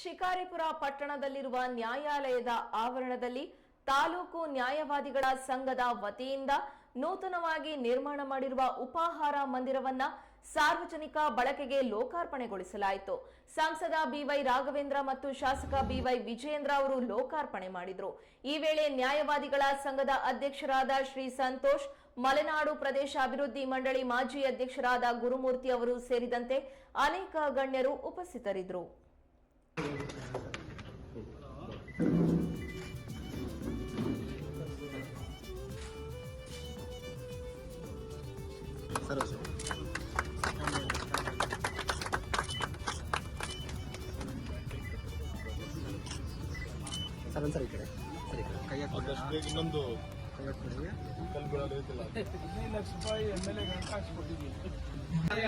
ಶಿಕಾರಿಪುರ ಪಟ್ಟಣದಲ್ಲಿರುವ ನ್ಯಾಯಾಲಯದ ಆವರಣದಲ್ಲಿ ತಾಲೂಕು ನ್ಯಾಯವಾದಿಗಳ ಸಂಘದ ವತಿಯಿಂದ ನೂತನವಾಗಿ ನಿರ್ಮಾಣ ಮಾಡಿರುವ ಉಪಾಹಾರ ಮಂದಿರವನ್ನ ಸಾರ್ವಜನಿಕ ಬಳಕೆಗೆ ಲೋಕಾರ್ಪಣೆಗೊಳಿಸಲಾಯಿತು. ಸಂಸದ ಬಿವೈ ರಾಘವೇಂದ್ರ ಮತ್ತು ಶಾಸಕ ಬಿವೈ ವಿಜಯೇಂದ್ರ ಅವರು ಲೋಕಾರ್ಪಣೆ ಮಾಡಿದರು. ಈ ವೇಳೆ ನ್ಯಾಯವಾದಿಗಳ ಸಂಘದ ಅಧ್ಯಕ್ಷರಾದ ಶ್ರೀ ಸಂತೋಷ್, ಮಲೆನಾಡು ಪ್ರದೇಶ ಅಭಿವೃದ್ಧಿ ಮಂಡಳಿ ಮಾಜಿ ಅಧ್ಯಕ್ಷರಾದ ಗುರುಮೂರ್ತಿ ಅವರು ಸೇರಿದಂತೆ ಅನೇಕ ಗಣ್ಯರು ಉಪಸ್ಥಿತರಿದ್ದರು. ಸರ್ ಸರ್ ಸರ್ ಒಂದು ಸರ್ ಈ ಕಡೆ ಸರ್ ಈ ಕಡೆ ಕೈ ಹಾಕಿ ಅದಷ್ಟು ಬೇಗ ಇನ್ನೊಂದು ಕೈ ಹಾಕ್ಬಿಡಿ ಕಲ್ಲು ಬೀಳೋದು ಐತಿಲ್ಲ ಹದಿನೈದು ಲಕ್ಷ ರೂಪಾಯಿ ಎಮ್ ಎಲ್ ಎಗೆ ಹಾಕಿಸ್ಕೊಟ್ಟಿದ್ದೀವಿ జయ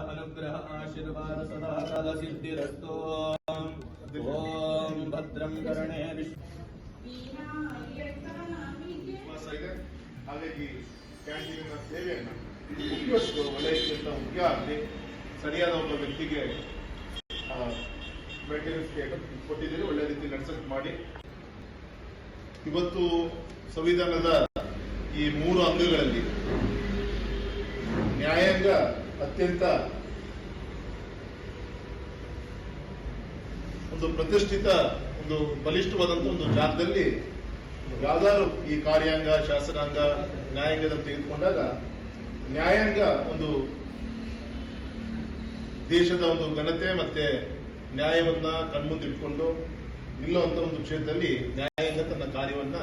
अनुग्रह आशीर्वाद सदा कालसिद्धिरस्तु ॐ भद्रं कर्णे विष्णु ವಿಶ್ವಾಸ ಇದೆ ಹಾಗಾಗಿ ಕ್ಯಾಂಟೀನಿನ ಸೇವೆಯನ್ನು ಮುಖ್ಯಷ್ಟು ವಲಯಕ್ಕಿಂತ ಮುಖ್ಯ ಆಗಲಿ ಸರಿಯಾದ ಒಬ್ಬ ವ್ಯಕ್ತಿಗೆ ಮೇಂಟೆನೆನ್ಸ್ ಕೊಟ್ಟಿದ್ದೀರಿ ಒಳ್ಳೆ ರೀತಿ ನಡೆಸಕ್ ಮಾಡಿ ಇವತ್ತು ಸಂವಿಧಾನದ ಈ ಮೂರು ಅಂಗಗಳಲ್ಲಿ ನ್ಯಾಯಾಂಗ ಅತ್ಯಂತ ಒಂದು ಪ್ರತಿಷ್ಠಿತ, ಒಂದು ಬಲಿಷ್ಠವಾದಂತಹ ಒಂದು ಜಾಗದಲ್ಲಿ ಯಾವ್ದಾದ್ರು ಈ ಕಾರ್ಯಾಂಗ, ಶಾಸನಾಂಗ, ನ್ಯಾಯಾಂಗದ ತೆಗೆದುಕೊಂಡಾಗ ನ್ಯಾಯಾಂಗ ಒಂದು ದೇಶದ ಒಂದು ಘನತೆ ಮತ್ತೆ ನ್ಯಾಯವನ್ನ ಕಣ್ಮುಂದಿಟ್ಕೊಂಡು ನಿಲ್ಲುವಂತ ಒಂದು ಕ್ಷೇತ್ರದಲ್ಲಿ ನ್ಯಾಯಾಂಗ ತನ್ನ ಕಾರ್ಯವನ್ನ,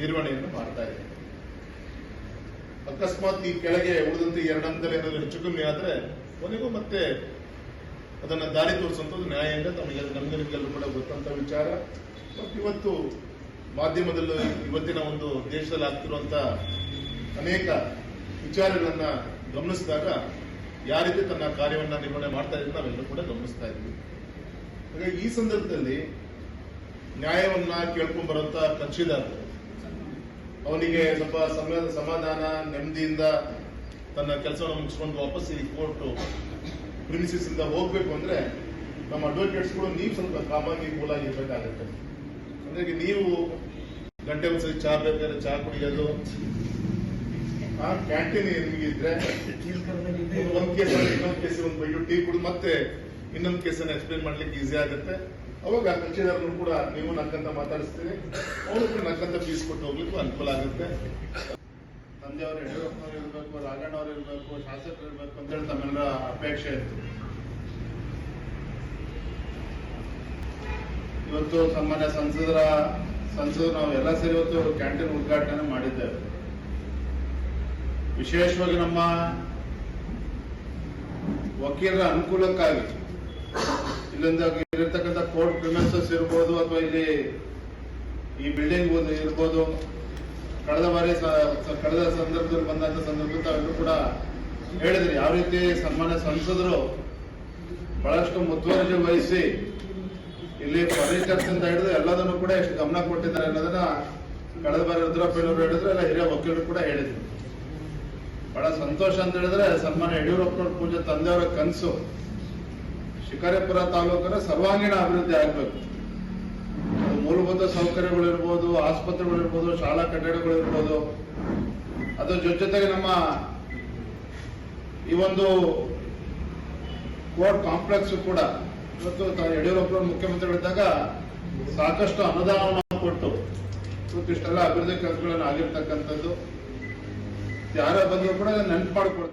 ನಿರ್ವಹಣೆಯನ್ನು ಮಾಡ್ತಾ ಇದೆ. ಅಕಸ್ಮಾತ್ ಈ ಕೆಳಗೆ ಉಳಿದಂತೆ ಎರಡು ಹಂತದಲ್ಲಿ ಏನಾದ್ರು ಹೆಚ್ಚು ಕಮ್ಮಿ ಆದ್ರೆ ಕೊನೆಗೂ ಮತ್ತೆ ಅದನ್ನ ದಾರಿ ತೋರಿಸುವಂಥದ್ದು ನ್ಯಾಯಾಂಗ, ತಮಗೆ ನಮಗೆ ನಿಮಗೆಲ್ಲರೂ ಕೂಡ ಗೊತ್ತಂತ ವಿಚಾರ. ಮತ್ತು ಇವತ್ತು ಮಾಧ್ಯಮದಲ್ಲೂ ಇವತ್ತಿನ ಒಂದು ದೇಶದಲ್ಲಿ ಆಗ್ತಿರುವಂಥ ಅನೇಕ ವಿಚಾರಗಳನ್ನು ಗಮನಿಸಿದಾಗ ಯಾರಿಗೆ ತನ್ನ ಕಾರ್ಯವನ್ನು ನಿರ್ವಹಣೆ ಮಾಡ್ತಾ ಇದ್ರೆ ನಾವೆಲ್ಲರೂ ಕೂಡ ಗಮನಿಸ್ತಾ ಇದ್ವಿ ಹಾಗಾಗಿ ಈ ಸಂದರ್ಭದಲ್ಲಿ ನ್ಯಾಯವನ್ನ ಕೇಳ್ಕೊಂಡ್ ಬರುವಂತ ಕಕ್ಷಿದಾರರು ಅವನಿಗೆ ಸ್ವಲ್ಪ ಸಮಯದ ಸಮಾಧಾನ, ನೆಮ್ಮದಿಯಿಂದ ತನ್ನ ಕೆಲಸವನ್ನು ಮುಗಿಸ್ಕೊಂಡು ವಾಪಸ್ ಈ ಕೋರ್ಟ್ ಪ್ರಿನ್ಸಿಸ್ ಇಂದ ಹೋಗ್ಬೇಕು ಅಂದ್ರೆ ನಮ್ಮ ಅಡ್ವೊಕೇಟ್ಸ್ಗಳು ನೀವು ಸ್ವಲ್ಪ ಕಾಮಾಗಿ ಕೂಲಾಗಿ ಇರ್ಬೇಕಾಗತ್ತೆ. ಅಂದ್ರೆ ನೀವು ಗಂಟೆ ಒಂದ್ಸರಿ ಚಾ ಬೇಕಾದ್ರೆ ಚಾ ಕುಡಿಯೋದು, ಆ ಕ್ಯಾಂಟೀನ್ ನಿಮಗೆ ಇದ್ರೆ? ಒಂದ್ ಕೇಸ್ ಇನ್ನೊಂದ್ ಕೇಸ್ ಒಂದು ಬೈಟು ಟೀ ಕುಡಿದು ಮತ್ತೆ ಇನ್ನೊಂದ್ ಕೇಸನ್ನ ಎಕ್ಸ್ಪ್ಲೇನ್ ಮಾಡ್ಲಿಕ್ಕೆ ಈಸಿ ಆಗುತ್ತೆ. ಅವಾಗ ಕಕ್ಷಿದಾರನು ಕೂಡ ನೀವು ನಕ್ಕಂತ ಮಾತಾಡಿಸ್ತೀರಿ. ಅವರು ಕೂಡ ನಕ್ಕಂತ ಫೀಸ್ ಕೊಟ್ಟು ಹೋಗ್ಲಿಕ್ಕೂ ಅನುಕೂಲ ಆಗುತ್ತೆ. ತಂದೆಯವರು ಯಡಿಯೂರಪ್ಪನವ್ರು ಇರಬೇಕು, ರಾಘಣ್ಣವ್ರು ಇರಬೇಕು, ಶಾಸಕರು ಇರಬೇಕು ಅಂತ ಹೇಳಿ ತಮ್ಮೆಲ್ಲರ ಅಪೇಕ್ಷೆ ಇತ್ತು ಇವತ್ತು ಸಾಮಾನ್ಯ ಸಂಸದರ, ಸಂಸದರು ನಾವೆಲ್ಲ ಸೇರಿ ಇವತ್ತು ಕ್ಯಾಂಟೀನ್ ಉದ್ಘಾಟನೆ ಮಾಡಿದ್ದೇವೆ. ವಿಶೇಷವಾಗಿ ನಮ್ಮ ವಕೀಲರ ಅನುಕೂಲಕ್ಕಾಗಿ. ಇಲ್ಲಿಂದ ಇಲ್ಲಿರ್ತಕ್ಕಂಥ ಕೋರ್ಟ್ ಪ್ರಿಮೆನ್ಸಸ್ ಇರ್ಬೋದು ಅಥವಾ ಇಲ್ಲಿ ಈ ಬಿಲ್ಡಿಂಗ್ ಇರ್ಬೋದು ಕಳೆದ ಬಾರಿ ಕಳೆದ ಸಂದರ್ಭದಲ್ಲಿ ಬಂದಂತ ಸಂದರ್ಭದಲ್ಲಿ ಕೂಡ ಹೇಳಿದ್ರಿ, ಯಾವ ರೀತಿ ಸನ್ಮಾನ್ಯ ಸಂಸದರು ಬಹಳಷ್ಟು ಮುತುವರ್ಜಿ ವಹಿಸಿ ಇಲ್ಲಿ ಫರ್ನಿಚರ್ಸ್ ಹಿಡಿದು ಎಲ್ಲದನ್ನು ಕೂಡ ಎಷ್ಟು ಗಮನ ಕೊಟ್ಟಿದ್ದಾರೆ ಅನ್ನೋದನ್ನ ಕಳೆದ ಬಾರಿ ರುದ್ರಪ್ಪನವರು ಹೇಳಿದ್ರು, ಎಲ್ಲ ಹಿರಿಯ ವಕೀಲರು ಕೂಡ ಹೇಳಿದ್ರು. ಬಹಳ ಸಂತೋಷ ಅಂತ ಹೇಳಿದ್ರೆ ಸನ್ಮಾನ್ಯ ಯಡಿಯೂರಪ್ಪನವ್ರ ಪೂಜೆ ತಂದೆಯವರ ಕನಸು. ಶಿಕಾರಿಪುರ ತಾಲೂಕರ ಸರ್ವಾಂಗೀಣ ಅಭಿವೃದ್ಧಿ ಆಗಬೇಕು. ಸೌಕರ್ಯಗಳು ಮೂಲಭೂತ ಸೌಕರ್ಯಗಳಿರ್ಬೋದು, ಆಸ್ಪತ್ರೆಗಳಿರ್ಬೋದು, ಶಾಲಾ ಕಟ್ಟಡಗಳಿರ್ಬೋದು. ಅದ್ರ ಜೊತೆ ಜೊತೆಗೆ ನಮ್ಮ ಈ ಒಂದು ಕೋರ್ಟ್ ಕಾಂಪ್ಲೆಕ್ಸ್ ಕೂಡ ಇವತ್ತು ಯಡಿಯೂರಪ್ಪ ಮುಖ್ಯಮಂತ್ರಿಗಳಿದ್ದಾಗ ಸಾಕಷ್ಟು ಅನುದಾನವನ್ನು ಕೊಟ್ಟು ಇವತ್ತು ಇಷ್ಟೆಲ್ಲ ಅಭಿವೃದ್ಧಿ ಕೆಲಸಗಳನ್ನು ಆಗಿರ್ತಕ್ಕಂಥದ್ದು. ಯಾರೇ ಬಂದರೂ ಕೂಡ ನೆನಪು ಮಾಡಿಕೊಡ್ತಾರೆ.